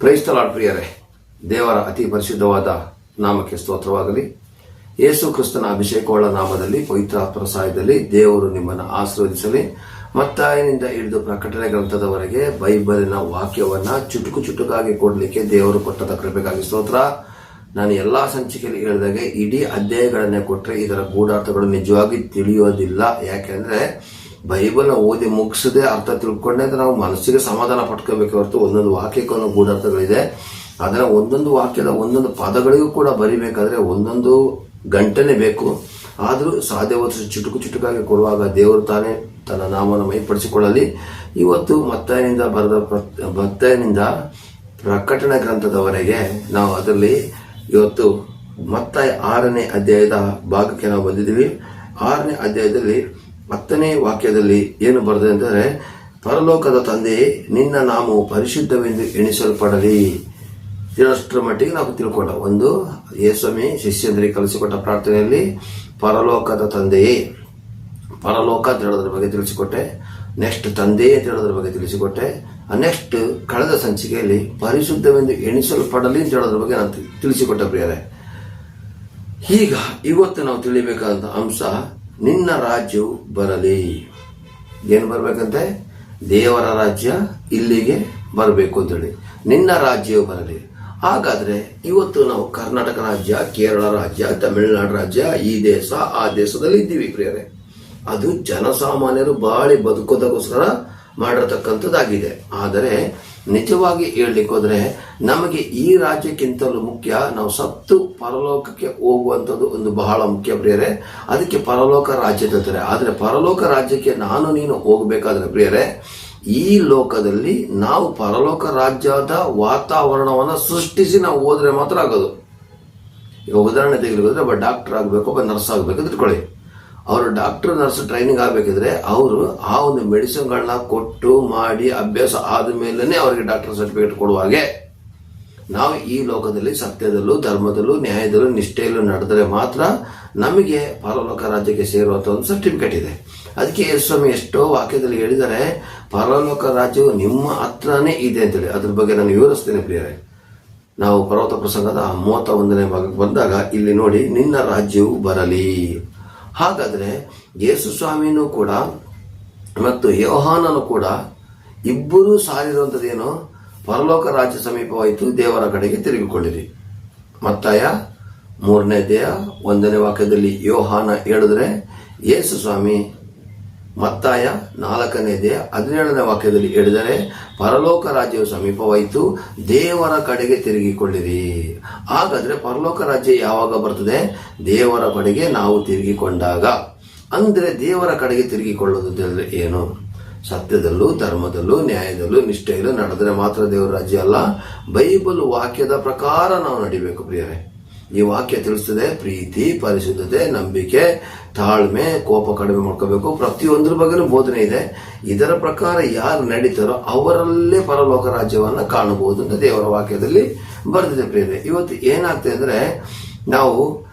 ಕ್ರೈಸ್ತಲಾಡ್ ಪ್ರಿಯರೇ. ದೇವರ ಅತಿ ಪರಿಶುದ್ಧವಾದ ನಾಮಕ್ಕೆ ಸ್ತೋತ್ರವಾಗಲಿ. ಯೇಸು ಕ್ರಿಸ್ತನ ಅಭಿಷೇಕವುಳ್ಳ ನಾಮದಲ್ಲಿ ಪವಿತ್ರಾತ್ಮರ ಸಹಾಯದಲ್ಲಿ ದೇವರು ನಿಮ್ಮನ್ನು ಆಶೀರ್ವದಿಸಲಿ. ಮತ್ತಾಯನಿಂದ ಹಿಡಿದು ಪ್ರಕಟಣೆ ಗ್ರಂಥದವರೆಗೆ ಬೈಬಲಿನ ವಾಕ್ಯವನ್ನ ಚುಟುಕು ಚುಟುಕಾಗಿ ಕೊಡಲಿಕ್ಕೆ ದೇವರು ಕೊಟ್ಟದ ಕೃಪೆಗಾಗಿ ಸ್ತೋತ್ರ. ನಾನು ಎಲ್ಲಾ ಸಂಚಿಕೆಯಲ್ಲಿ ಹೇಳಿದಾಗೆ ಇಡೀ ಅಧ್ಯಾಯಗಳನ್ನೇ ಕೊಟ್ಟರೆ ಇದರ ಗೂಢಾರ್ಥಗಳು ನಿಜವಾಗಿ ತಿಳಿಯೋದಿಲ್ಲ. ಯಾಕೆಂದ್ರೆ ಬೈಬಲ್ನ ಓದಿ ಮುಗಿಸದೆ ಅರ್ಥ ತಿಳ್ಕೊಂಡೆ ಅಂತ ನಾವು ಮನಸ್ಸಿಗೆ ಸಮಾಧಾನ ಪಟ್ಕೋಬೇಕು ಹೊರತು ಒಂದೊಂದು ವಾಕ್ಯಕ್ಕೆ ಗೂಢಾರ್ಥಗಳಿದೆ. ಅದರ ಒಂದೊಂದು ವಾಕ್ಯದ ಒಂದೊಂದು ಪದಗಳಿಗೂ ಕೂಡ ಬರಿಬೇಕಾದ್ರೆ ಒಂದೊಂದು ಗಂಟೆನೇ ಬೇಕು. ಆದರೂ ಸಾಧ್ಯವಾದಷ್ಟು ಚುಟುಕು ಚುಟುಕಾಗಿ ಕೊಡುವಾಗ ದೇವರು ತಾನೇ ತನ್ನ ನಾಮವನ್ನು ಮೈಪಡಿಸಿಕೊಳ್ಳಲಿ ಇವತ್ತು ಮತ್ತಾಯನಿಂದ ಬರೆದ ಮತ್ತಾಯನಿಂದ ಪ್ರಕಟಣೆ ಗ್ರಂಥದವರೆಗೆ ನಾವು ಅದರಲ್ಲಿ ಇವತ್ತು ಮತ್ತಾಯ ಆರನೇ ಅಧ್ಯಾಯದ ಭಾಗಕ್ಕೆ ನಾವು ಬಂದಿದ್ದೀವಿ. ಆರನೇ ಅಧ್ಯಾಯದಲ್ಲಿ ಹತ್ತನೇ ವಾಕ್ಯದಲ್ಲಿ ಏನು ಬರೆದಿದೆ ಅಂದರೆ, ಪರಲೋಕದ ತಂದೆಯೇ ನಿನ್ನ ನಾಮವು ಪರಿಶುದ್ಧವೆಂದು ಎಣಿಸಲ್ಪಡಲಿ. ಇರೋಷ್ಟರ ಮಟ್ಟಿಗೆ ನಾವು ತಿಳ್ಕೊಂಡ ಒಂದು ಯೇಸ್ವಾಮಿ ಶಿಷ್ಯಂದರಿಗೆ ಕಲಿಸಿಕೊಟ್ಟ ಪ್ರಾರ್ಥನೆಯಲ್ಲಿ, ಪರಲೋಕದ ತಂದೆಯೇ, ಪರಲೋಕ ಅಂತ ಹೇಳೋದ್ರ ಬಗ್ಗೆ ತಿಳಿಸಿಕೊಟ್ಟೆ ನೆಕ್ಸ್ಟ್ ತಂದೆ ಅಂತ ಹೇಳೋದ್ರ ಬಗ್ಗೆ ತಿಳಿಸಿಕೊಟ್ಟೆ ನೆಕ್ಸ್ಟ್ ಕಳೆದ ಸಂಚಿಕೆಯಲ್ಲಿ ಪರಿಶುದ್ಧವೆಂದು ಎಣಿಸಲ್ಪಡಲಿ ಅಂತ ಹೇಳೋದ್ರ ಬಗ್ಗೆ ನಾನು ತಿಳಿಸಿಕೊಟ್ಟೆ ಪ್ರಿಯರೇ. ಈಗ ಇವತ್ತು ನಾವು ತಿಳಿಬೇಕಾದಂಥ ಅಂಶ ನಿನ್ನ ರಾಜ್ಯವು ಬರಲಿ. ಏನು ಬರಬೇಕಂತೆ? ದೇವರ ರಾಜ್ಯ ಇಲ್ಲಿಗೆ ಬರಬೇಕು ಅಂತೇಳಿ. ನಿನ್ನ ರಾಜ್ಯವು ಬರಲಿ. ಹಾಗಾದರೆ ಇವತ್ತು ನಾವು ಕರ್ನಾಟಕ ರಾಜ್ಯ, ಕೇರಳ ರಾಜ್ಯ, ತಮಿಳುನಾಡು ರಾಜ್ಯ, ಈ ದೇಶ, ಆ ದೇಶದಲ್ಲಿ ಇದ್ದೀವಿ ಪ್ರಿಯರೇ. ಅದು ಜನಸಾಮಾನ್ಯರು ಬಾಳಿ ಬದುಕೋದಕ್ಕೋಸ್ಕರ ಮಾಡಿರತಕ್ಕಂಥದ್ದಾಗಿದೆ. ಆದರೆ ನಿಜವಾಗಿ ಹೇಳಲಿಕ್ಕೆ ಹೋದ್ರೆ, ನಮಗೆ ಈ ರಾಜ್ಯಕ್ಕಿಂತಲೂ ಮುಖ್ಯ ನಾವು ಸತ್ತು ಪರಲೋಕಕ್ಕೆ ಹೋಗುವಂಥದ್ದು ಒಂದು ಬಹಳ ಮುಖ್ಯ ಪ್ರಿಯರೇ. ಅದಕ್ಕೆ ಪರಲೋಕ ರಾಜ್ಯ ಆದರೆ ಪರಲೋಕ ರಾಜ್ಯಕ್ಕೆ ನಾನು ನೀನು ಹೋಗಬೇಕಾದ್ರೆ ಪ್ರಿಯರೇ, ಈ ಲೋಕದಲ್ಲಿ ನಾವು ಪರಲೋಕ ರಾಜ್ಯದ ವಾತಾವರಣವನ್ನು ಸೃಷ್ಟಿಸಿ ನಾವು ಹೋದರೆ ಮಾತ್ರ ಆಗೋದು. ಈಗ ಉದಾಹರಣೆ ತೆಗೆದುಕೊಂಡ್ರೆ ಒಬ್ಬ ಡಾಕ್ಟರ್ ಆಗಬೇಕು, ಒಬ್ಬ ನರ್ಸ್ ಆಗಬೇಕು ಅಂತ ಇಟ್ಕೊಳ್ಳಿ ಅವರು ಡಾಕ್ಟರ್ ನರ್ಸ್ ಟ್ರೈನಿಂಗ್ ಆಗಬೇಕಿದ್ರೆ ಅವರು ಆ ಒಂದು ಮೆಡಿಸಿನ್ಗಳನ್ನ ಕೊಟ್ಟು ಮಾಡಿ ಅಭ್ಯಾಸ ಆದ ಮೇಲೇ ಅವರಿಗೆ ಡಾಕ್ಟರ್ ಸರ್ಟಿಫಿಕೇಟ್ ಕೊಡುವ ಹಾಗೆ. ನಾವು ಈ ಲೋಕದಲ್ಲಿ ಸತ್ಯದಲ್ಲೂ, ಧರ್ಮದಲ್ಲೂ, ನ್ಯಾಯದಲ್ಲೂ, ನಿಷ್ಠೆಯಲ್ಲೂ ನಡೆದರೆ ಮಾತ್ರ ನಮಗೆ ಪರಲೋಕ ರಾಜ್ಯಕ್ಕೆ ಸೇರುವಂತ ಒಂದು ಸರ್ಟಿಫಿಕೇಟ್ ಇದೆ. ಅದಕ್ಕೆ ಸ್ವಾಮಿ ಎಷ್ಟೋ ವಾಕ್ಯದಲ್ಲಿ ಹೇಳಿದರೆ ಪರಲೋಕ ರಾಜ್ಯವು ನಿಮ್ಮ ಹತ್ರನೇ ಇದೆ ಅಂತೇಳಿ ಅದ್ರ ಬಗ್ಗೆ ನಾನು ವಿವರಿಸ್ತೇನೆ ಪ್ರಿಯರೇ. ನಾವು ಪರ್ವತ ಪ್ರಸಂಗದ ಮೂವತ್ತ ಒಂದನೇ ಭಾಗಕ್ಕೆ ಬಂದಾಗ ಇಲ್ಲಿ ನೋಡಿ, ನಿನ್ನ ರಾಜ್ಯವು ಬರಲಿ. ಹಾಗಾದ್ರೆ ಯೇಸು ಸ್ವಾಮಿನೂ ಕೂಡ ಮತ್ತು ಯೋಹಾನನು ಕೂಡ ಇಬ್ಬರೂ ಸಾರಿರುವಂಥದ್ದೇನು ಪರಲೋಕ ರಾಜ್ಯ ಸಮೀಪವಾಯಿತು, ದೇವರ ಕಡೆಗೆ ತಿರುಗಿಕೊಳ್ಳಿರಿ. ಮತ್ತಾಯ ಮೂರನೇ ದೇಹ ಒಂದನೇ ವಾಕ್ಯದಲ್ಲಿ ಯೋಹಾನ ಹೇಳಿದ್ರೆ, ಯೇಸು ಸ್ವಾಮಿ ಮತ್ತಾಯ ನಾಲ್ಕನೇ ದೇ ಹದಿನೇಳನೇ ವಾಕ್ಯದಲ್ಲಿ ಹೇಳಿದರೆ, ಪರಲೋಕ ರಾಜ್ಯವು ಸಮೀಪವಾಯಿತು, ದೇವರ ಕಡೆಗೆ ತಿರುಗಿಕೊಳ್ಳಿರಿ. ಹಾಗಾದ್ರೆ ಪರಲೋಕ ರಾಜ್ಯ ಯಾವಾಗ ಬರ್ತದೆ? ದೇವರ ಕಡೆಗೆ ನಾವು ತಿರುಗಿಕೊಂಡಾಗ. ಅಂದ್ರೆ ದೇವರ ಕಡೆಗೆ ತಿರುಗಿಕೊಳ್ಳೋದು ಏನು? ಸತ್ಯದಲ್ಲೂ, ಧರ್ಮದಲ್ಲೂ, ನ್ಯಾಯದಲ್ಲೂ, ನಿಷ್ಠೆಯಲ್ಲೂ ನಡೆದರೆ ಮಾತ್ರ ದೇವರ ರಾಜ್ಯ ಅಲ್ಲ. ಬೈಬಲ್ ವಾಕ್ಯದ ಪ್ರಕಾರ ನಾವು ನಡಿಬೇಕು ಪ್ರಿಯರೇ. ಈ ವಾಕ್ಯ ತಿಳಿಸ್ತದೆ, ಪ್ರೀತಿ, ಪರಿಶುದ್ಧತೆ, ನಂಬಿಕೆ, ತಾಳ್ಮೆ, ಕೋಪ ಕಡಿಮೆ ಮಾಡ್ಕೋಬೇಕು. ಪ್ರತಿಯೊಂದ್ರ ಬಗ್ಗೆನೂ ಬೋಧನೆ ಇದೆ. ಇದರ ಪ್ರಕಾರ ಯಾರು ನಡೀತಾರೋ ಅವರಲ್ಲೇ ಪರಲೋಕ ರಾಜ್ಯವನ್ನು ಕಾಣಬಹುದು ಅಂತ ದೇವರ ವಾಕ್ಯದಲ್ಲಿ ಬರೆದಿದೆ ಪ್ರೇರೆ ಇವತ್ತು ಏನಾಗ್ತದೆ ಅಂದ್ರೆ, ನಾವು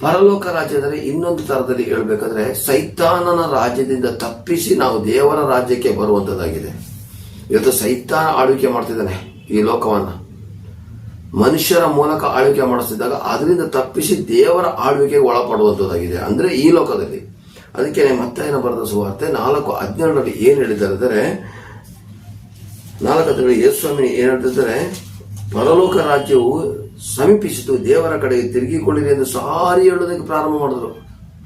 ಪರಲೋಕ ರಾಜ್ಯದಲ್ಲಿ ಇನ್ನೊಂದು ತರದಲ್ಲಿ ಹೇಳ್ಬೇಕಾದ್ರೆ, ಸೈತಾನನ ರಾಜ್ಯದಿಂದ ತಪ್ಪಿಸಿ ನಾವು ದೇವರ ರಾಜ್ಯಕ್ಕೆ ಬರುವಂತದ್ದಾಗಿದೆ. ಇವತ್ತು ಸೈತಾನ ಆಳ್ವಿಕೆ ಮಾಡ್ತಿದ್ದಾನೆ ಈ ಲೋಕವನ್ನ. ಮನುಷ್ಯರ ಮೂಲಕ ಆಳ್ವಿಕೆ ಮಾಡಿಸ್ತಿದ್ದಾಗ ಅದರಿಂದ ತಪ್ಪಿಸಿ ದೇವರ ಆಳ್ವಿಕೆಗೆ ಒಳಪಡುವಂಥದ್ದಾಗಿದೆ ಅಂದ್ರೆ ಈ ಲೋಕದಲ್ಲಿ. ಅದಕ್ಕೆ ಮತ್ತೆ ಏನು ಬರೆದ ಸುವಾರ್ತೆ ನಾಲ್ಕು ಹದಿನೇಳರಲ್ಲಿ ಏನ್ ಹೇಳಿದ್ದಾರೆ ಅಂದರೆ, ನಾಲ್ಕು ಹದಿನೇಳು ಯೇಸ್ವಾಮಿ ಏನ್ ಹೇಳ್ತಿದ್ದಾರೆ ಪರಲೋಕ ರಾಜ್ಯವು ಸಮೀಪಿಸಿತು, ದೇವರ ಕಡೆಗೆ ತಿರುಗಿಕೊಳ್ಳಿರಿ ಎಂದು ಸಾರಿ ಹೇಳೋದಕ್ಕೆ ಪ್ರಾರಂಭ ಮಾಡಿದ್ರು.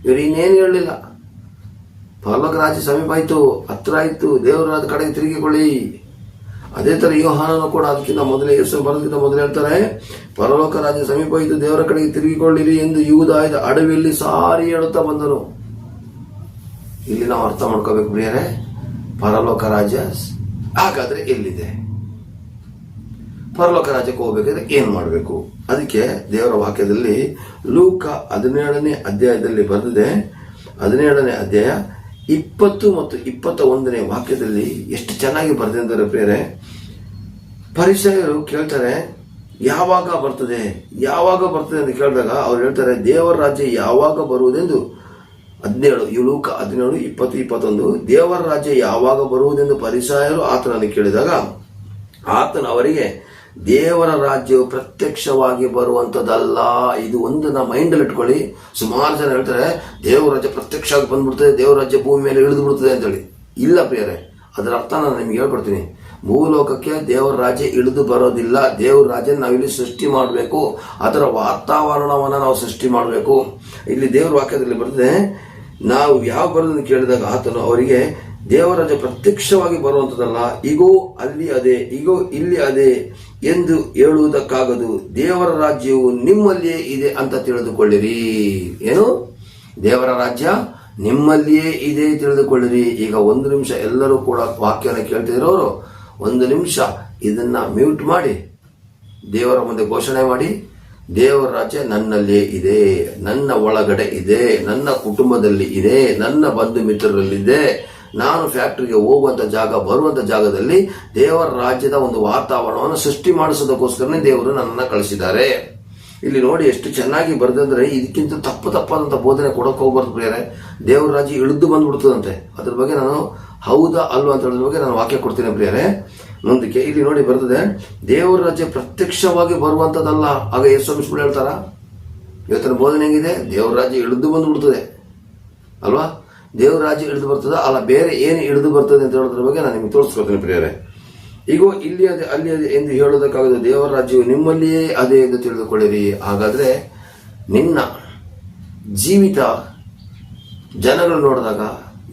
ಇವರು ಇನ್ನೇನು ಹೇಳಲಿಲ್ಲ. ಪರಲೋಕ ರಾಜ್ಯ ಸಮೀಪ ಆಯ್ತು, ಹತ್ರ ಆಯ್ತು, ದೇವರ ಕಡೆಗೆ ತಿರುಗಿಕೊಳ್ಳಿ. ಅದೇ ತರ ಯೋಹಾನನು ಕೂಡ ಅದಕ್ಕಿಂತ ಮೊದಲೇ ಯೇಸು ಬರೋದಕ್ಕಿಂತ ಮೊದಲೇ ಹೇಳ್ತಾರೆ, ಪರಲೋಕ ರಾಜ್ಯ ಸಮೀಪ ಇದ್ದು ದೇವರ ಕಡೆಗೆ ತಿರುಗಿಕೊಳ್ಳಿರಿ ಎಂದು ಯೂದಾಯದ ಅಡವಿಯಲ್ಲಿ ಸಾರಿ ಹೇಳುತ್ತಾ ಬಂದನು. ಇಲ್ಲಿ ನಾವು ಅರ್ಥ ಮಾಡ್ಕೋಬೇಕು ಪ್ರಿಯರೇ, ಪರಲೋಕ ರಾಜ್ಯ ಹಾಗಾದ್ರೆ ಎಲ್ಲಿದೆ? ಪರಲೋಕ ರಾಜ್ಯಕ್ಕೆ ಹೋಗ್ಬೇಕಾದ್ರೆ ಏನ್ ಮಾಡಬೇಕು? ಅದಕ್ಕೆ ದೇವರ ವಾಕ್ಯದಲ್ಲಿ ಲೂಕ ಹದಿನೇಳನೇ ಅಧ್ಯಾಯದಲ್ಲಿ ಬರೆದಿದೆ, ಹದಿನೇಳನೇ ಅಧ್ಯಾಯ ಇಪ್ಪತ್ತು ಮತ್ತು ಇಪ್ಪತ್ತ ಒಂದನೇ ವಾಕ್ಯದಲ್ಲಿ ಎಷ್ಟು ಚೆನ್ನಾಗಿ ಬರೆದಿದ್ದಾರೆ ಪ್ರಿಯರೇ ಪರಿಸರರು ಕೇಳ್ತಾರೆ, ಯಾವಾಗ ಬರ್ತದೆ ಯಾವಾಗ ಬರ್ತದೆ ಅಂತ ಕೇಳಿದಾಗ ಅವ್ರು ಹೇಳ್ತಾರೆ, ದೇವರ ರಾಜ್ಯ ಯಾವಾಗ ಬರುವುದೆಂದು. ಹದಿನೇಳು ಏಳು ಹದಿನೇಳು, ಇಪ್ಪತ್ತು, ಇಪ್ಪತ್ತೊಂದು. ದೇವರ ರಾಜ್ಯ ಯಾವಾಗ ಬರುವುದೆಂದು ಪರಿಸಾಯರು ಆತನಲ್ಲಿ ಕೇಳಿದಾಗ, ಆತನ ಅವರಿಗೆ, ದೇವರ ರಾಜ್ಯವು ಪ್ರತ್ಯಕ್ಷವಾಗಿ ಬರುವಂಥದ್ದಲ್ಲ ಇದು ಒಂದನ್ನ ಮೈಂಡ್ ಅಲ್ಲಿ ಇಟ್ಕೊಳ್ಳಿ. ಸುಮಾರು ಜನ ಹೇಳ್ತಾರೆ, ದೇವರ ರಾಜ್ಯ ಪ್ರತ್ಯಕ್ಷವಾಗಿ ಬಂದ್ಬಿಡ್ತದೆ, ದೇವರ ರಾಜ್ಯ ಭೂಮಿ ಮೇಲೆ ಇಳಿದು ಬಿಡ್ತದೆ ಅಂತೇಳಿ. ಇಲ್ಲ ಪ್ರಿಯರೇ, ಅದರ ಅರ್ಥ ನಾನು ನಿಮ್ಗೆ ಹೇಳ್ಕೊಡ್ತೀನಿ. ಭೂಲೋಕಕ್ಕೆ ದೇವರ ರಾಜ್ಯ ಇಳಿದು ಬರೋದಿಲ್ಲ. ದೇವರ ರಾಜ್ಯ ನಾವಿಲ್ಲಿ ಸೃಷ್ಟಿ ಮಾಡಬೇಕು. ಅದರ ವಾತಾವರಣವನ್ನು ನಾವು ಸೃಷ್ಟಿ ಮಾಡಬೇಕು. ಇಲ್ಲಿ ದೇವರ ವಾಕ್ಯದಲ್ಲಿ ಬರ್ತದೆ ನಾವು ಯಾವ ಬರೋದನ್ನು ಕೇಳಿದಾಗ ಆತನು ಅವರಿಗೆ ದೇವರಾಜ ಪ್ರತ್ಯಕ್ಷವಾಗಿ ಬರುವಂಥದ್ದಲ್ಲ ಈಗೋ ಅಲ್ಲಿ ಅದೇ ಈಗೋ ಇಲ್ಲಿ ಅದೇ ಎಂದು ಹೇಳುವುದಕ್ಕಾಗದು. ದೇವರ ರಾಜ್ಯವು ನಿಮ್ಮಲ್ಲಿಯೇ ಇದೆ ಅಂತ ತಿಳಿದುಕೊಳ್ಳಿರಿ. ಏನು? ದೇವರ ರಾಜ್ಯ ನಿಮ್ಮಲ್ಲಿಯೇ ಇದೆ ತಿಳಿದುಕೊಳ್ಳಿರಿ. ಈಗ ಒಂದು ನಿಮಿಷ ಎಲ್ಲರೂ ಕೂಡ ವಾಕ್ಯನ ಕೇಳ್ತಿರೋರು ಒಂದು ನಿಮಿಷ ಇದನ್ನ ಮ್ಯೂಟ್ ಮಾಡಿ, ದೇವರ ಮುಂದೆ ಘೋಷಣೆ ಮಾಡಿ, ದೇವರ ರಾಜ್ಯ ನನ್ನಲ್ಲೇ ಇದೆ, ನನ್ನ ಒಳಗಡೆ ಇದೆ, ನನ್ನ ಕುಟುಂಬದಲ್ಲಿ ಇದೆ, ನನ್ನ ಬಂಧು ಮಿತ್ರರಲ್ಲಿದೆ ನಾನು ಫ್ಯಾಕ್ಟರಿಗೆ ಹೋಗುವಂತ ಜಾಗ, ಬರುವಂತ ಜಾಗದಲ್ಲಿ ದೇವರ ರಾಜ್ಯದ ಒಂದು ವಾತಾವರಣವನ್ನು ಸೃಷ್ಟಿ ಮಾಡಿಸೋದಕ್ಕೋಸ್ಕರನೇ ದೇವರು ನನ್ನನ್ನು ಕಳಿಸಿದ್ದಾರೆ. ಇಲ್ಲಿ ನೋಡಿ ಎಷ್ಟು ಚೆನ್ನಾಗಿ ಬರೆದಂದ್ರೆ ಇದಕ್ಕಿಂತ ತಪ್ಪು ತಪ್ಪಾದಂತ ಬೋಧನೆ ಕೊಡಕ್ಕೆ ಹೋಗ್ಬಾರ್ದು ಪ್ರಿಯರೇ. ದೇವರ ರಾಜ್ಯ ಇಳಿದು ಬಂದ್ಬಿಡ್ತದಂತೆ. ಅದ್ರ ಬಗ್ಗೆ ನಾನು ಹೌದಾ ಅಲ್ವಾ ಅಂತ ಹೇಳೋದ್ರ ಬಗ್ಗೆ ನಾನು ವಾಕ್ಯ ಕೊಡ್ತೀನಿ ಪ್ರಿಯರೇ. ಮುಂದಕ್ಕೆ ಇಲ್ಲಿ ನೋಡಿ ಬರ್ತದೆ, ದೇವರ ರಾಜ್ಯ ಪ್ರತ್ಯಕ್ಷವಾಗಿ ಬರುವಂತದಲ್ಲ ಆಗ ಯೇಸು ಸುಳ್ಳು ಹೇಳ್ತಾರ? ಇವತ್ತಿನ ಬೋಧನೆ ಹೆಂಗಿದೆ? ದೇವರ ರಾಜ್ಯ ಇಳಿದು ಬಂದ್ಬಿಡ್ತದೆ ಅಲ್ವಾ? ದೇವರ ರಾಜ್ಯ ಇಳಿದು ಬರ್ತದ, ಅಲ್ಲ ಬೇರೆ ಏನು ಇಳಿದು ಬರ್ತದೆ ಅಂತ ಹೇಳೋದ್ರ ಬಗ್ಗೆ ನಾನು ನಿಮ್ಗೆ ತೋರಿಸ್ಕೊಳ್ತೀನಿ ಪ್ರಿಯರೇ. ಈಗ ಇಲ್ಲಿ ಅದೇ, ಅಲ್ಲಿ ಅದೇ ಎಂದು ಹೇಳೋದಕ್ಕಾಗದು ದೇವರ ರಾಜ್ಯವು ನಿಮ್ಮಲ್ಲಿಯೇ ಅದೇ ಎಂದು ತಿಳಿದುಕೊಳ್ಳಿರಿ. ಹಾಗಾದ್ರೆ ನಿನ್ನ ಜೀವಿತ ಜನಗಳು ನೋಡಿದಾಗ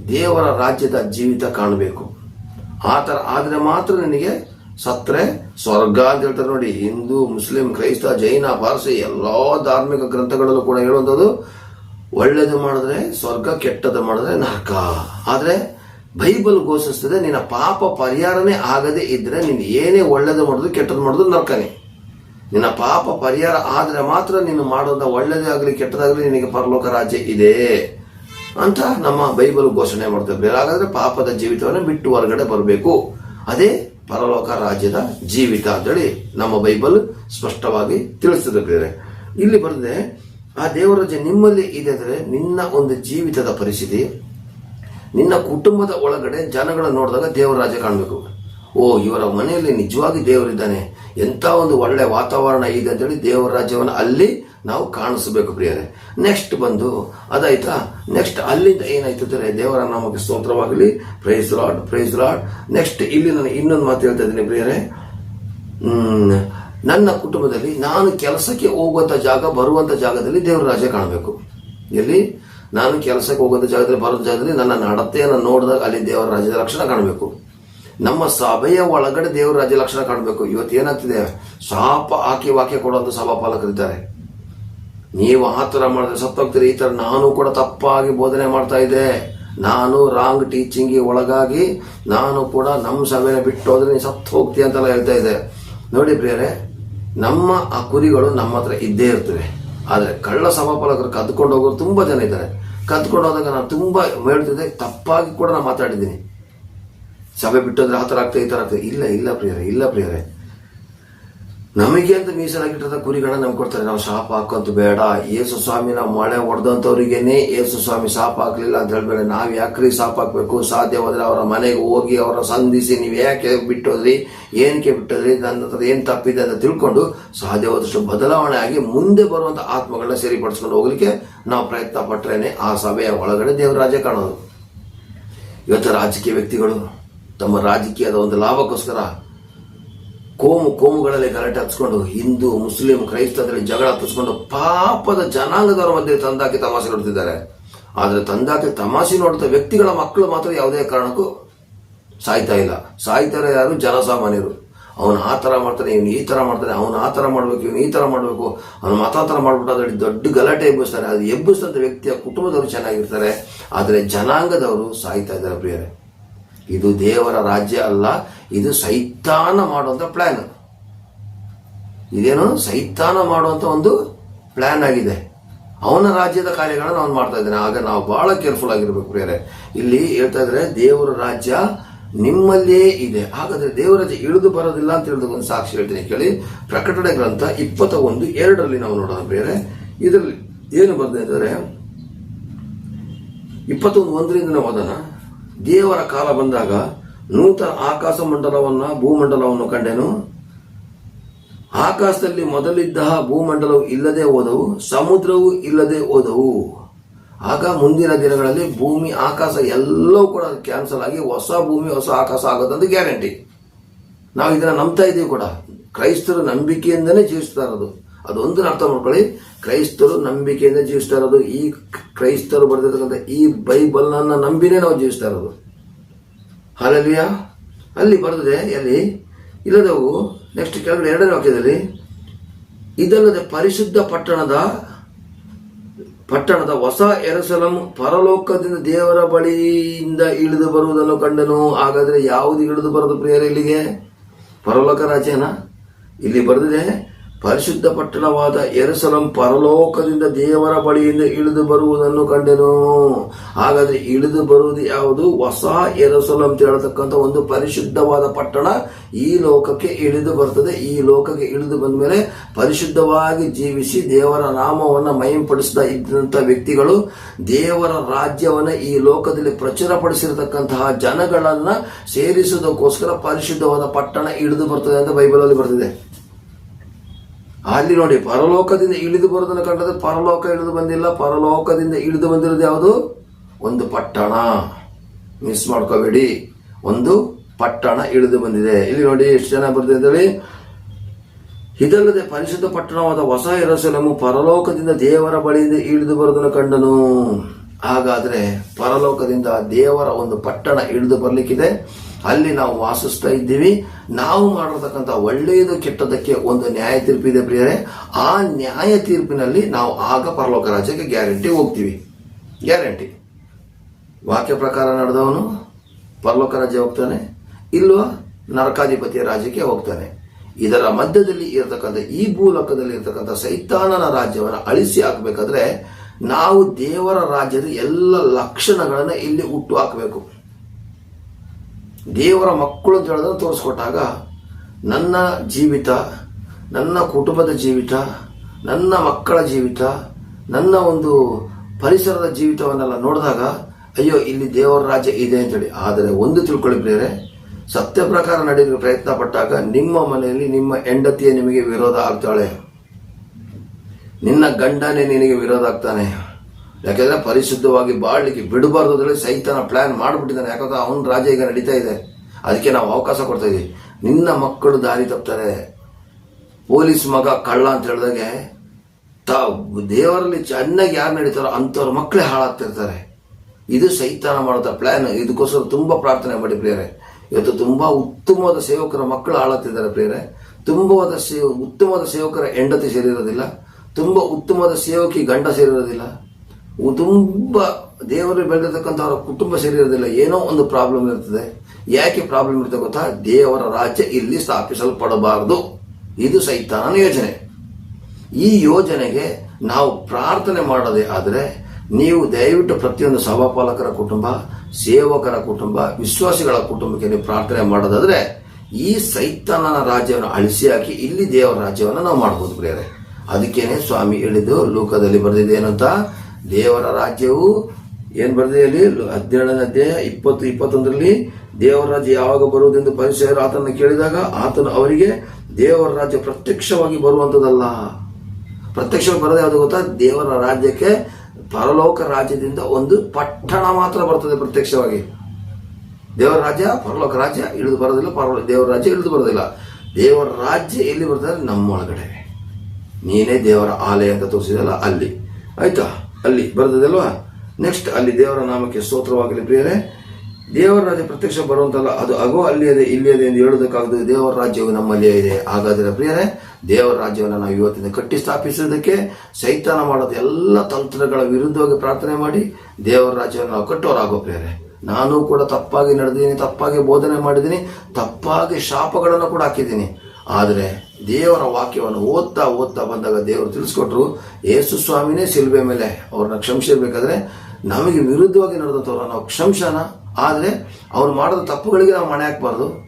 ದೇವರ ರಾಜ್ಯದ ಜೀವಿತ ಕಾಣಬೇಕು. ಆ ಥರ ಆದರೆ ಮಾತ್ರ ನಿನಗೆ ಸತ್ರೆ, ಸ್ವರ್ಗ ಅಂತ ಹೇಳ್ತಾರೆ ನೋಡಿ. ಹಿಂದೂ, ಮುಸ್ಲಿಂ, ಕ್ರೈಸ್ತ, ಜೈನ, ಪಾರ್ಸಿ, ಎಲ್ಲಾ ಧಾರ್ಮಿಕ ಗ್ರಂಥಗಳಲ್ಲೂ ಕೂಡ ಹೇಳುವಂಥದ್ದು, ಒಳ್ಳೇದು ಮಾಡಿದ್ರೆ ಸ್ವರ್ಗ, ಕೆಟ್ಟದ್ದು ಮಾಡಿದ್ರೆ ನರಕ. ಆದರೆ ಬೈಬಲ್ ಘೋಷಿಸ್ತದೆ, ನಿನ್ನ ಪಾಪ ಪರಿಹಾರನೇ ಆಗದೆ ಇದ್ರೆ ನೀನು ಏನೇ ಒಳ್ಳೇದು ಮಾಡಿದ್ರು ಕೆಟ್ಟದ್ದು ಮಾಡೋದು ನರಕನೇ. ನಿನ್ನ ಪಾಪ ಪರಿಹಾರ ಆದ್ರೆ ಮಾತ್ರ ನೀನು ಮಾಡೋದ ಒಳ್ಳೇದೇ ಆಗಲಿ ಕೆಟ್ಟದಾಗಲಿ ನಿನಗೆ ಪರಲೋಕ ರಾಜ್ಯ ಇದೆ. ಅಂತ ನಮ್ಮ ಬೈಬಲ್ ಘೋಷಣೆ ಮಾಡ್ತೇವೆ ಹಾಗಾದ್ರೆ ಪಾಪದ ಜೀವಿತವನ್ನು ಬಿಟ್ಟು ಹೊರಗಡೆ ಬರಬೇಕು. ಅದೇ ಪರಲೋಕ ರಾಜ್ಯದ ಜೀವಿತ ಅಂತೇಳಿ ನಮ್ಮ ಬೈಬಲ್ ಸ್ಪಷ್ಟವಾಗಿ ತಿಳಿಸ್ತದೆ ಬೇರೆ ಇಲ್ಲಿ ಬರದೆ ಆ ದೇವರ ನಿಮ್ಮಲ್ಲಿ ಇದೆ ಅಂದ್ರೆ ನಿನ್ನ ಒಂದು ಜೀವಿತದ ಪರಿಸ್ಥಿತಿ, ನಿನ್ನ ಕುಟುಂಬದ ಒಳಗಡೆ ಜನಗಳ ನೋಡಿದಾಗ ದೇವರ ರಾಜ್ಯ ಕಾಣಬೇಕು. ಓ, ಇವರ ಮನೆಯಲ್ಲಿ ನಿಜವಾಗಿ ದೇವರಿದ್ದಾನೆ. ಎಂಥ ಒಂದು ಒಳ್ಳೆ ವಾತಾವರಣ ಇದೆ ಅಂತೇಳಿ ದೇವರ ರಾಜ್ಯವನ್ನು ಅಲ್ಲಿ ನಾವು ಕಾಣಿಸಬೇಕು ಪ್ರಿಯರೇ. ನೆಕ್ಸ್ಟ್ ಬಂದು, ಅದಾಯ್ತಾ? ನೆಕ್ಸ್ಟ್ ಅಲ್ಲಿಂದ ಏನಾಯ್ತು ಅಂದರೆ ದೇವರ ನಾಮಕ್ಕೆ ಸ್ತೋತ್ರವಾಗಲಿ. Praise lord praise lord next ಇಲ್ಲಿ ನಾನು ಇನ್ನೊಂದು ಮಾತು ಹೇಳ್ತಾ ಇದ್ದೀನಿ ಪ್ರಿಯರೇ. ನನ್ನ ಕುಟುಂಬದಲ್ಲಿ ನಾನು ಕೆಲಸಕ್ಕೆ ಹೋಗುವಂತ ಜಾಗ, ಬರುವಂತ ಜಾಗದಲ್ಲಿ ದೇವರ ರಾಜ್ಯ ಕಾಣಬೇಕು. ಎಲ್ಲಿ? ನಾನು ಕೆಲಸಕ್ಕೆ ಹೋಗುವಂತ ಜಾಗದಲ್ಲಿ ಬರೋ ಜಾಗದಲ್ಲಿ ನನ್ನ ನಡತೆಯನ್ನು ನೋಡಿದಾಗ ಅಲ್ಲಿ ದೇವರ ರಾಜ್ಯದ ಲಕ್ಷಣ ಕಾಣಬೇಕು. ನಮ್ಮ ಸಭೆಯ ಒಳಗಡೆ ದೇವರ ರಾಜ್ಯ ಲಕ್ಷಣ ಕಾಣಬೇಕು. ಇವತ್ತು ಏನಾಗ್ತಿದೆ? ಶಾಪ ಹಾಕಿ ವಾಕ್ಯ ಕೊಡುವಂತ ಸಭಾಪಾಲಕರಿದ್ದಾರೆ. ನೀವು ಆ ಥರ ಮಾಡಿದ್ರೆ ಸತ್ತೋಗ್ತೀರಿ. ಈ ಥರ ನಾನು ಕೂಡ ತಪ್ಪಾಗಿ ಬೋಧನೆ ಮಾಡ್ತಾ ಇದ್ದೆ. ನಾನು ರಾಂಗ್ ಟೀಚಿಂಗಿಗೆ ಒಳಗಾಗಿ ನಾನು ಕೂಡ ನಮ್ಮ ಸಭೆನ ಬಿಟ್ಟು ಹೋದ್ರೆ ನೀನು ಸತ್ತು ಹೋಗ್ತೀಯ ಅಂತೆಲ್ಲ ಹೇಳ್ತಾ ಇದ್ದೆ. ನೋಡಿ ಪ್ರಿಯರೇ, ನಮ್ಮ ಆ ಕುರಿಗಳು ನಮ್ಮ ಹತ್ರ ಇದ್ದೇ ಇರ್ತವೆ. ಆದರೆ ಕಳ್ಳ ಸಭಾಪಾಲಕರು ಕದ್ಕೊಂಡು ಹೋಗೋರು ತುಂಬಾ ಜನ ಇದ್ದಾರೆ. ಕದ್ಕೊಂಡು ಹೋದಾಗ ನಾನು ತುಂಬಾ ಹೇಳ್ತಿದ್ದೆ, ತಪ್ಪಾಗಿ ಕೂಡ ನಾನು ಮಾತಾಡಿದ್ದೀನಿ. ಸಭೆ ಬಿಟ್ಟೋದ್ರೆ ಆ ಥರ ಆಗ್ತದೆ, ಈ ಥರ ಆಗ್ತದೆ. ಇಲ್ಲ ಇಲ್ಲ ಪ್ರಿಯರೇ ಇಲ್ಲ ಪ್ರಿಯರೇ. ನಮಗೆ ಅಂತ ಮೀಸಲಾಗಿಟ್ಟಂತ ಕುರಿಗಳನ್ನ ನಮ್ಗೆ ಕೊಡ್ತಾರೆ. ನಾವು ಶಾಪ ಹಾಕೋದು ಬೇಡ. ಯೇಸು ಸ್ವಾಮಿ ನಾವು ಮಳೆ ಹೊಡೆದಂಥವ್ರಿಗೇನೆ ಯೇಸು ಸ್ವಾಮಿ ಶಾಪ ಹಾಕ್ಲಿಲ್ಲ ಅಂತ ಹೇಳ್ಬೇಡ. ನಾವು ಯಾಕ್ರಿ ಶಾಪ ಹಾಕ್ಬೇಕು? ಸಾಧ್ಯವಾದ್ರೆ ಅವರ ಮನೆಗೆ ಹೋಗಿ ಅವರ ಸಂಧಿಸಿ ನೀವು ಯಾಕೆ ಬಿಟ್ಟೋದ್ರಿ? ಏನಕ್ಕೆ ಬಿಟ್ಟೋದ್ರಿ? ನನ್ನ ಹತ್ರ ಏನು ತಪ್ಪಿದೆ ಅಂತ ತಿಳ್ಕೊಂಡು ಸಾಧ್ಯವಾದಷ್ಟು ಬದಲಾವಣೆ ಆಗಿ ಮುಂದೆ ಬರುವಂತ ಆತ್ಮಗಳನ್ನ ಸರಿಪಡಿಸ್ಕೊಂಡು ಹೋಗ್ಲಿಕ್ಕೆ ನಾವು ಪ್ರಯತ್ನ ಪಟ್ರೇನೆ ಆ ಸಭೆಯ ಒಳಗಡೆ ದೇವರ ರಾಜ್ಯ ಕಾಣೋದು. ಇವತ್ತು ರಾಜಕೀಯ ವ್ಯಕ್ತಿಗಳು ತಮ್ಮ ರಾಜಕೀಯದ ಒಂದು ಲಾಭಕ್ಕೋಸ್ಕರ ಕೋಮು ಕೋಮುಗಳಲ್ಲಿ ಗಲಾಟೆ ಹಚ್ಕೊಂಡು ಹಿಂದೂ, ಮುಸ್ಲಿಂ, ಕ್ರೈಸ್ತರಲ್ಲಿ ಜಗಳ ಹತ್ತಿಸ್ಕೊಂಡು ಪಾಪದ ಜನಾಂಗದವರ ಮಧ್ಯೆ ತಂದಾಕಿ ತಮಾಷೆ ನೋಡ್ತಿದ್ದಾರೆ. ಆದ್ರೆ ತಂದಾಕಿ ತಮಾಷೆ ನೋಡ್ತಾ ವ್ಯಕ್ತಿಗಳ ಮಕ್ಕಳು ಮಾತ್ರ ಯಾವುದೇ ಕಾರಣಕ್ಕೂ ಸಾಯ್ತಾ ಇಲ್ಲ. ಸಾಯ್ತಾರೆ ಯಾರು? ಜನಸಾಮಾನ್ಯರು. ಅವನು ಆ ಥರ ಮಾಡ್ತಾನೆ, ಇವನು ಈ ಥರ ಮಾಡ್ತಾನೆ, ಅವನು ಆ ಥರ ಮಾಡಬೇಕು, ಇವನು ಈ ಥರ ಮಾಡಬೇಕು, ಅವನು ಮತಾಂತರ ಮಾಡ್ಬಿಟ್ಟು ಅದ್ರಲ್ಲಿ ದೊಡ್ಡ ಗಲಾಟೆ ಎಬ್ಬಿಸ್ತಾರೆ. ಅದು ಎಬ್ಬಿಸಿದಂಥ ವ್ಯಕ್ತಿಯ ಕುಟುಂಬದವರು ಚೆನ್ನಾಗಿರ್ತಾರೆ. ಆದರೆ ಜನಾಂಗದವರು ಸಾಯ್ತಾ ಇದ್ದಾರೆ ಪ್ರಿಯರೇ. ಇದು ದೇವರ ರಾಜ್ಯ ಅಲ್ಲ ಇದು ಸೈತಾನ ಮಾಡುವಂತ ಪ್ಲಾನ್ ಇದೇನು ಸೈತಾನ ಮಾಡುವಂತ ಒಂದು ಪ್ಲಾನ್ ಆಗಿದೆ. ಅವನ ರಾಜ್ಯದ ಕಾರ್ಯಗಳನ್ನು ಅವನು ಮಾಡ್ತಾ ಇದ್ದಾನೆ. ಆಗ ನಾವು ಬಹಳ ಕೇರ್ಫುಲ್ ಆಗಿರ್ಬೇಕು ಬೇರೆ ಇಲ್ಲಿ ಹೇಳ್ತಾ ಇದ್ರೆ ದೇವರ ರಾಜ್ಯ ನಿಮ್ಮಲ್ಲೇ ಇದೆ. ಹಾಗಾದ್ರೆ ದೇವರ ರಾಜ್ಯ ಇಳಿದು ಬರೋದಿಲ್ಲ ಅಂತ ಹೇಳಿದ ಒಂದು ಸಾಕ್ಷಿ ಹೇಳ್ತೀನಿ ಕೇಳಿ. ಪ್ರಕಟಣೆ ಗ್ರಂಥ ಇಪ್ಪತ್ತ ಒಂದು ಎರಡರಲ್ಲಿ ನಾವು ನೋಡೋಣ ಬೇರೆ ಇದರಲ್ಲಿ ಏನು ಬರ್ತಾ ಅಂದರೆ, ಇಪ್ಪತ್ತೊಂದು ಒಂದರಿಂದ ನಾವು ಓದೋಣ. ದೇವರ ಕಾಲ ಬಂದಾಗ ನೂತನ ಆಕಾಶ ಮಂಡಲವನ್ನ ಭೂಮಂಡಲವನ್ನು ಕಂಡೆನು. ಆಕಾಶದಲ್ಲಿ ಮೊದಲಿದ್ದ ಭೂಮಂಡಲವು ಇಲ್ಲದೆ ಹೋದವು, ಸಮುದ್ರವು ಇಲ್ಲದೆ ಹೋದವು. ಆಗ ಮುಂದಿನ ದಿನಗಳಲ್ಲಿ ಭೂಮಿ, ಆಕಾಶ ಎಲ್ಲವೂ ಕೂಡ ಕ್ಯಾನ್ಸಲ್ ಆಗಿ ಹೊಸ ಭೂಮಿ, ಹೊಸ ಆಕಾಶ ಆಗೋದಂತ ಗ್ಯಾರಂಟಿ ನಾವು ಇದನ್ನ ನಂಬ್ತಾ ಇದ್ದೀವಿ ಕೂಡ. ಕ್ರೈಸ್ತರು ನಂಬಿಕೆಯಿಂದನೇ ಜೀವಿಸ್ತಾ ಇರೋದು. ಅದೊಂದು ಅರ್ಥ ಮಾಡ್ಕೊಳ್ಳಿ. ಕ್ರೈಸ್ತರು ನಂಬಿಕೆಯಿಂದ ಜೀವಿಸ್ತಾ ಇರೋದು. ಈ ಕ್ರೈಸ್ತರು ಬರೆದಿರ್ತಕ್ಕಂಥ ಈ ಬೈಬಲ್ನ ನಂಬಿನೇ ನಾವು ಜೀವಿಸ್ತಾ ಇರೋದು. ಹಾಲೆಲುಯ. ಅಲ್ಲಿ ಬರೆದಿದೆ, ಎಲ್ಲಿ? ಇಲ್ಲದವು. ನೆಕ್ಸ್ಟ್ ಕೆಳಗಡೆ ಎರಡನೇ ವಾಕ್ಯದಲ್ಲಿ. ಇದಲ್ಲದೆ ಪರಿಶುದ್ಧ ಪಟ್ಟಣದ ಪಟ್ಟಣದ ಹೊಸ ಎರಸಲಂ ಪರಲೋಕದಿಂದ ದೇವರ ಬಳಿಯಿಂದ ಇಳಿದು ಬರುವುದನ್ನು ಕಂಡನು. ಹಾಗಾದರೆ ಯಾವುದು ಇಳಿದು ಬರೋದು ಪ್ರಿಯರ ಇಲ್ಲಿಗೆ? ಪರಲೋಕ ರಾಜ್ಯನ? ಇಲ್ಲಿ ಬರೆದಿದೆ ಪರಿಶುದ್ಧ ಪಟ್ಟಣವಾದ ಎರಸಲಂ ಪರಲೋಕದಿಂದ ದೇವರ ಬಳಿಯಿಂದ ಇಳಿದು ಬರುವುದನ್ನು ಕಂಡೆನು. ಹಾಗಾದ್ರೆ ಇಳಿದು ಬರುವುದು ಯಾವುದು? ಹೊಸ ಎರಸಲಂ ಅಂತ ಹೇಳ್ತಕ್ಕಂಥ ಒಂದು ಪರಿಶುದ್ಧವಾದ ಪಟ್ಟಣ ಈ ಲೋಕಕ್ಕೆ ಇಳಿದು ಬರ್ತದೆ. ಈ ಲೋಕಕ್ಕೆ ಇಳಿದು ಬಂದ ಮೇಲೆ ಪರಿಶುದ್ಧವಾಗಿ ಜೀವಿಸಿ ದೇವರ ನಾಮವನ್ನು ಮಯಂಪಡಿಸಿದ ಇದ್ದಂಥ ವ್ಯಕ್ತಿಗಳು ದೇವರ ರಾಜ್ಯವನ್ನು ಈ ಲೋಕದಲ್ಲಿ ಪ್ರಚುರಪಡಿಸಿರತಕ್ಕಂತಹ ಜನಗಳನ್ನ ಸೇರಿಸುವುದಕ್ಕೋಸ್ಕರ ಪರಿಶುದ್ಧವಾದ ಪಟ್ಟಣ ಇಳಿದು ಬರ್ತದೆ ಅಂತ ಬೈಬಲಲ್ಲಿ ಬರ್ತಿದೆ. ಅಲ್ಲಿ ನೋಡಿ, ಪರಲೋಕದಿಂದ ಇಳಿದು ಬರೋದನ್ನು ಕಂಡದ್ದು ಪರಲೋಕ ಇಳಿದು ಬಂದಿಲ್ಲ. ಪರಲೋಕದಿಂದ ಇಳಿದು ಬಂದಿರೋದು ಯಾವುದು? ಒಂದು ಪಟ್ಟಣ. ಮಿಸ್ ಮಾಡ್ಕೋಬೇಡಿ. ಒಂದು ಪಟ್ಟಣ ಇಳಿದು ಬಂದಿದೆ. ಇಲ್ಲಿ ನೋಡಿ, ಎಷ್ಟು ಜನ ಬರ್ತದೆ ಅಂತೇಳಿ. ಇದಲ್ಲದೆ ಪರಿಶುದ್ಧ ಪಟ್ಟಣವಾದ ಹೊಸ ಎರಸಲಮು ಪರಲೋಕದಿಂದ ದೇವರ ಬಳಿಯಿಂದ ಇಳಿದು ಬರೋದನ್ನು ಕಂಡನು. ಹಾಗಾದ್ರೆ ಪರಲೋಕದಿಂದ ದೇವರ ಒಂದು ಪಟ್ಟಣ ಇಳಿದು ಬರ್ಲಿಕ್ಕಿದೆ. ಅಲ್ಲಿ ನಾವು ವಾಸಿಸ್ತಾ ಇದ್ದೀವಿ. ನಾವು ಮಾಡಿರ್ತಕ್ಕಂಥ ಒಳ್ಳೆಯದು ಕೆಟ್ಟದಕ್ಕೆ ಒಂದು ನ್ಯಾಯ ತೀರ್ಪಿದೆ ಪ್ರಿಯರೇ. ಆ ನ್ಯಾಯ ತೀರ್ಪಿನಲ್ಲಿ ನಾವು ಆಗ ಪರಲೋಕ ರಾಜ್ಯಕ್ಕೆ ಗ್ಯಾರಂಟಿ ಹೋಗ್ತೀವಿ. ಗ್ಯಾರಂಟಿ. ವಾಕ್ಯ ಪ್ರಕಾರ ನಡೆದವನು ಪರಲೋಕ ರಾಜ್ಯ ಹೋಗ್ತಾನೆ, ಇಲ್ವಾ ನರಕಾಧಿಪತಿಯ ರಾಜ್ಯಕ್ಕೆ ಹೋಗ್ತಾನೆ. ಇದರ ಮಧ್ಯದಲ್ಲಿ ಇರತಕ್ಕಂಥ, ಈ ಭೂಲೋಕದಲ್ಲಿ ಇರತಕ್ಕಂಥ ಸೈತಾನನ ರಾಜ್ಯವನ್ನು ಅಳಿಸಿ ಹಾಕಬೇಕಾದ್ರೆ, ನಾವು ದೇವರ ರಾಜ್ಯದ ಎಲ್ಲ ಲಕ್ಷಣಗಳನ್ನು ಇಲ್ಲಿ ಹುಟ್ಟು ಹಾಕಬೇಕು. ದೇವರ ಮಕ್ಕಳು ಅಂತ ಹೇಳೋದನ್ನು ತೋರಿಸ್ಕೊಟ್ಟಾಗ ನನ್ನ ಜೀವಿತ, ನನ್ನ ಕುಟುಂಬದ ಜೀವಿತ, ನನ್ನ ಮಕ್ಕಳ ಜೀವಿತ, ನನ್ನ ಒಂದು ಪರಿಸರದ ಜೀವಿತವನ್ನೆಲ್ಲ ನೋಡಿದಾಗ, ಅಯ್ಯೋ, ಇಲ್ಲಿ ದೇವರ ರಾಜ್ಯ ಇದೆ ಅಂತೇಳಿ. ಆದರೆ ಒಂದು ತಿಳ್ಕೊಳ್ಳಿ ಬೇರೆ ಸತ್ಯ ಪ್ರಕಾರ ನಡೆಯಲು ಪ್ರಯತ್ನ ಪಟ್ಟಾಗ ನಿಮ್ಮ ಮನೆಯಲ್ಲಿ ನಿಮ್ಮ ಹೆಂಡತಿಯೇ ನಿಮಗೆ ವಿರೋಧ ಆಗ್ತಾಳೆ. ನಿನ್ನ ಗಂಡನೇ ನಿನಗೆ ವಿರೋಧ ಆಗ್ತಾನೆ. ಯಾಕೆಂದ್ರೆ ಪರಿಶುದ್ಧವಾಗಿ ಬಾಳ್ಲಿಕ್ಕೆ ಬಿಡಬಾರ್ದು ಅಂದ್ರೆ ಸೈತಾನ ಪ್ಲಾನ್ ಮಾಡಿಬಿಟ್ಟಿದ್ದಾನೆ. ಯಾಕಂದ್ರೆ ಅವನ ರಾಜ ಈಗ ನಡೀತಾ ಇದೆ. ಅದಕ್ಕೆ ನಾವು ಅವಕಾಶ ಕೊಡ್ತಾ ಇದೀವಿ. ನಿನ್ನ ಮಕ್ಕಳು ದಾರಿ ತಪ್ತಾರೆ. ಪೊಲೀಸ್ ಮಗ ಕಳ್ಳ ಅಂತ ಹೇಳಿದಾಗೆ ತಾ ದೇವರಲ್ಲಿ ಚೆನ್ನಾಗಿ ಯಾರು ನಡೀತಾರೋ ಅಂಥವ್ರ ಮಕ್ಕಳೇ ಹಾಳಾಗ್ತಿರ್ತಾರೆ. ಇದು ಸೈತಾನ ಮಾಡೋದ ಪ್ಲಾನ್ ಇದಕ್ಕೋಸ್ಕರ ತುಂಬಾ ಪ್ರಾರ್ಥನೆ ಮಾಡಿ ಪ್ರಿಯರೇ. ಇವತ್ತು ತುಂಬಾ ಉತ್ತಮವಾದ ಸೇವಕರ ಮಕ್ಕಳು ಹಾಳಾಗ್ತಿದ್ದಾರೆ ಪ್ರಿಯರೇ. ತುಂಬವಾದ ಸೇವ ಉತ್ತಮವಾದ ಸೇವಕರ ಹೆಂಡತಿ ಸೇರಿರೋದಿಲ್ಲ. ತುಂಬಾ ಉತ್ತಮವಾದ ಸೇವಕಿ ಗಂಡ ಸೇರಿರೋದಿಲ್ಲ. ಉ- ದೇವರು ಬೆಳೆದಿರ್ತಕ್ಕಂಥ ಅವರ ಕುಟುಂಬ ಸೇರಿರೋದಿಲ್ಲ ಏನೋ ಒಂದು ಪ್ರಾಬ್ಲಮ್ ಇರ್ತದೆ. ಯಾಕೆ ಪ್ರಾಬ್ಲಮ್ ಇರ್ತದೆ ಗೊತ್ತಾ? ದೇವರ ರಾಜ್ಯ ಇಲ್ಲಿ ಸ್ಥಾಪಿಸಲ್ಪಡಬಾರದು. ಇದು ಸೈತಾನನ ಯೋಜನೆ. ಈ ಯೋಜನೆಗೆ ನಾವು ಪ್ರಾರ್ಥನೆ ಮಾಡದೆ ಆದರೆ ನೀವು ದಯವಿಟ್ಟು ಪ್ರತಿಯೊಂದು ಸಭಾಪಾಲಕರ ಕುಟುಂಬ, ಸೇವಕರ ಕುಟುಂಬ, ವಿಶ್ವಾಸಿಗಳ ಕುಟುಂಬಕ್ಕೆ ನೀವು ಪ್ರಾರ್ಥನೆ ಮಾಡೋದಾದ್ರೆ ಈ ಸೈತಾನನ ರಾಜ್ಯವನ್ನು ಅಳಿಸಿ ಹಾಕಿ ಇಲ್ಲಿ ದೇವರ ರಾಜ್ಯವನ್ನು ನಾವು ಮಾಡಬಹುದು ಪ್ರಿಯರೇ. ಅದಕ್ಕೇನೆ ಸ್ವಾಮಿ ಹೇಳಿದ್ದು ಲೋಕದಲ್ಲಿ ಬರೆದಿದೆ ಏನಂತ ದೇವರ ರಾಜ್ಯವು ಏನ್ ಬರೆದಿದೆ ಅಲ್ಲಿ ಹದಿನೇಳನೇ ಅಧ್ಯಾಯ ಇಪ್ಪತ್ತು, ಇಪ್ಪತ್ತೊಂದರಲ್ಲಿ ದೇವರ ರಾಜ್ಯ ಯಾವಾಗ ಬರುವುದೆಂದು ಪರಿಸರ ಆತನ ಕೇಳಿದಾಗ ಆತನು ಅವರಿಗೆ ದೇವರ ರಾಜ್ಯ ಪ್ರತ್ಯಕ್ಷವಾಗಿ ಬರುವಂತದಲ್ಲ. ಪ್ರತ್ಯಕ್ಷವಾಗಿ ಬರೋದು ಯಾವುದು ಗೊತ್ತಾ? ದೇವರ ರಾಜ್ಯಕ್ಕೆ ಪರಲೋಕ ರಾಜ್ಯದಿಂದ ಒಂದು ಪಟ್ಟಣ ಮಾತ್ರ ಬರ್ತದೆ ಪ್ರತ್ಯಕ್ಷವಾಗಿ. ದೇವರ ರಾಜ್ಯ, ಪರಲೋಕ ರಾಜ್ಯ, ಇಳಿದು ಬರೋದಿಲ್ಲ ಪರಲೋಕ ದೇವರ ರಾಜ್ಯ ಇಳಿದು ಬರೋದಿಲ್ಲ. ದೇವರ ರಾಜ್ಯ ಎಲ್ಲಿ ಬರ್ತದೆ? ನಮ್ಮೊಳಗಡೆ ನೀನೇ ದೇವರ ಆಲಯ ಅಂತ ತೋರಿಸಿದಲ್ಲ ಅಲ್ಲಿ. ಆಯ್ತಾ? ಅಲ್ಲಿ ಬರ್ತದಲ್ವಾ ನೆಕ್ಸ್ಟ್ ಅಲ್ಲಿ ದೇವರ ನಾಮಕ್ಕೆ ಸ್ತೋತ್ರವಾಗಲಿ ಪ್ರಿಯರೇ. ದೇವರ ರಾಜ್ಯ ಪ್ರತ್ಯಕ್ಷ ಬರುವಂತಲ್ಲ, ಅದು ಅಗೋ ಅಲ್ಲಿ ಇದೆ ಇಲ್ಲಿ ಎಂದು ಹೇಳೋದಕ್ಕಾಗದು ದೇವರ ರಾಜ್ಯವು ನಮ್ಮಲ್ಲಿಯೇ ಇದೆ. ಹಾಗಾದರೆ ಪ್ರಿಯರೇ, ದೇವರ ರಾಜ್ಯವನ್ನು ನಾವು ಇವತ್ತಿನ ಕಟ್ಟಿ ಸ್ಥಾಪಿಸುವುದಕ್ಕೆ ಸೈತಾನ ಮಾಡೋದು ಎಲ್ಲ ತಂತ್ರಗಳ ವಿರುದ್ಧವಾಗಿ ಪ್ರಾರ್ಥನೆ ಮಾಡಿ, ದೇವರ ರಾಜ್ಯವನ್ನು ನಾವು ಕಟ್ಟೋರಾಗೋ ಪ್ರಿಯರೇ. ನಾನು ಕೂಡ ತಪ್ಪಾಗಿ ನಡೆದಿದ್ದೀನಿ, ತಪ್ಪಾಗಿ ಬೋಧನೆ ಮಾಡಿದ್ದೀನಿ, ತಪ್ಪಾಗಿ ಶಾಪಗಳನ್ನು ಕೂಡ ಹಾಕಿದ್ದೀನಿ. ಆದರೆ ದೇವರ ವಾಕ್ಯವನ್ನು ಓದ್ತಾ ಓದ್ತಾ ಬಂದಾಗ ದೇವರು ತಿಳಿಸ್ಕೊಟ್ರು ಯೇಸು ಸ್ವಾಮಿನೇ ಶಿಲ್ಬೆ ಮೇಲೆ ಅವ್ರನ್ನ ಕ್ಷಮಿಸಿರ್ಬೇಕಾದ್ರೆ ನಮಗೆ ವಿರುದ್ಧವಾಗಿ ನಡೆದಂಥವ್ರನ್ನ ನಾವು ಕ್ಷಮಿಸೋಣ. ಆದರೆ ಅವ್ರು ಮಾಡಿದ ತಪ್ಪುಗಳಿಗೆ ನಾವು ಮಣೆ ಹಾಕ್ಬಾರ್ದು.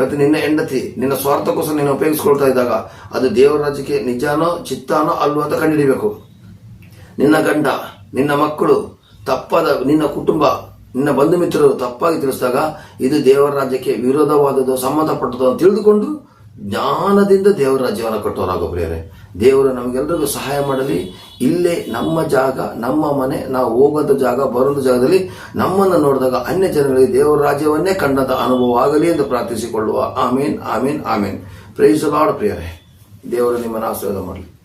ಮತ್ತೆ ನಿನ್ನ ಹೆಂಡತಿ, ನಿನ್ನ ಸ್ವಾರ್ಥಕ್ಕೋಸ್ಕರ ನೀನು ಉಪಯೋಗಿಸ್ಕೊಳ್ತಾ ಇದ್ದಾಗ ಅದು ದೇವರ ರಾಜ್ಯಕ್ಕೆ ನಿಜಾನೋ ಚಿತ್ತಾನೋ ಅಲ್ವೋ ಅಂತ ಕಂಡುಹಿಡಿಬೇಕು. ನಿನ್ನ ಗಂಡ, ನಿನ್ನ ಮಕ್ಕಳು, ತಪ್ಪಾದ ನಿನ್ನ ಕುಟುಂಬ, ನಿನ್ನ ಬಂಧು ಮಿತ್ರರು ತಪ್ಪಾಗಿ ತಿಳಿಸಿದಾಗ ಇದು ದೇವರ ರಾಜ್ಯಕ್ಕೆ ವಿರೋಧವಾದದ್ದು, ಸಂಬಂಧಪಟ್ಟದ್ದು ಅಂತ ತಿಳಿದುಕೊಂಡು ಜ್ಞಾನದಿಂದ ದೇವರ ರಾಜ್ಯವನ್ನು ಕಟ್ಟೋರಾಗೋ ಪ್ರಿಯರೇ ದೇವರು ನಮಗೆಲ್ಲರಿಗೂ ಸಹಾಯ ಮಾಡಲಿ. ಇಲ್ಲೇ ನಮ್ಮ ಜಾಗ, ನಮ್ಮ ಮನೆ, ನಾವು ಹೋಗೋದ ಜಾಗ, ಬರೋದ ಜಾಗದಲ್ಲಿ ನಮ್ಮನ್ನು ನೋಡಿದಾಗ ಅನ್ಯ ಜನಗಳಿಗೆ ದೇವರ ರಾಜ್ಯವನ್ನೇ ಕಂಡಂತ ಅನುಭವ ಆಗಲಿ ಎಂದು ಪ್ರಾರ್ಥಿಸಿಕೊಳ್ಳುವ. ಆಮೀನ್ ಆಮೀನ್ ಆಮೀನ್. ಪ್ರೈಸ್ ಪ್ರಿಯರೇ. ದೇವರು ನಿಮ್ಮನ್ನು ಆಶೀರ್ವಾದ ಮಾಡಲಿ.